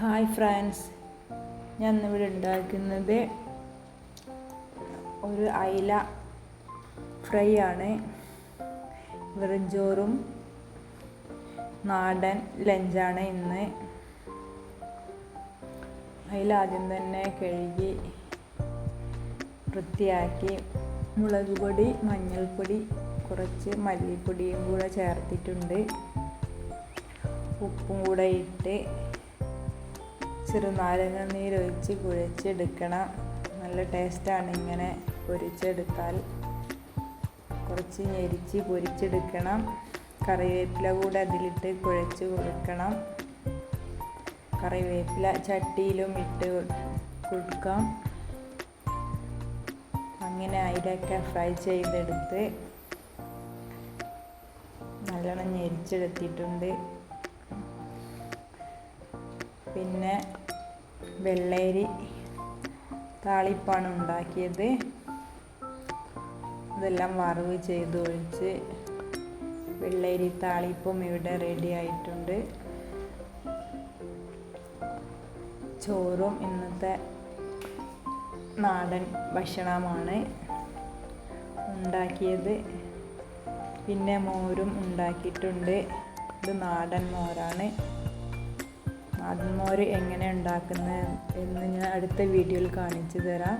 Hi friends ഞാൻ ഇന്നിവിടെ ഉണ്ടാക്കുന്നത് ഒരു അയില ഫ്രൈ ആണ് വെറും ചോറും നാടൻ ലഞ്ചാണ് ഇന്ന്. അയില ആദ്യം തന്നെ കഴുകി വൃത്തിയാക്കി. മുളക് പൊടി മഞ്ഞൾപ്പൊടി കുറച്ച് മല്ലിപ്പൊടിയും കൂടെ ചേർത്തിട്ടുണ്ട്. ഉപ്പും കൂടെ ഇട്ട് ചെറുനാരങ്ങ നീരൊഴിച്ച് കുഴച്ചെടുക്കണം. നല്ല ടേസ്റ്റാണ് ഇങ്ങനെ പൊരിച്ചെടുത്താൽ. കുറച്ച് ഞെരിച്ച് പൊരിച്ചെടുക്കണം. കറിവേപ്പില കൂടെ അതിലിട്ട് കുഴച്ച് കൊടുക്കണം. കറിവേപ്പില ചട്ടിയിലും ഇട്ട് കൊടുക്കാം. അങ്ങനെ അതിലൊക്കെ ഫ്രൈ ചെയ്തെടുത്ത് നല്ലോണം ഞെരിച്ചെടുത്തിട്ടുണ്ട്. പിന്നെ വെള്ളരി താളിപ്പാണ് ഉണ്ടാക്കിയത് ഇതെല്ലാം വറവ് ചെയ്ത് ഒഴിച്ച് വെള്ളരി താളിപ്പും ഇവിടെ റെഡി ആയിട്ടുണ്ട്. ചോറും ഇന്നത്തെ നാടൻ ഭക്ഷണമാണ് ഉണ്ടാക്കിയത്. പിന്നെ മോരും ഉണ്ടാക്കിയിട്ടുണ്ട്. ഇത് നാടൻ മോരാണ്. നാടൻ എങ്ങനെ ഉണ്ടാക്കുന്നത് എന്ന് ഞാൻ അടുത്ത വീഡിയോയിൽ കാണിച്ചു തരാം.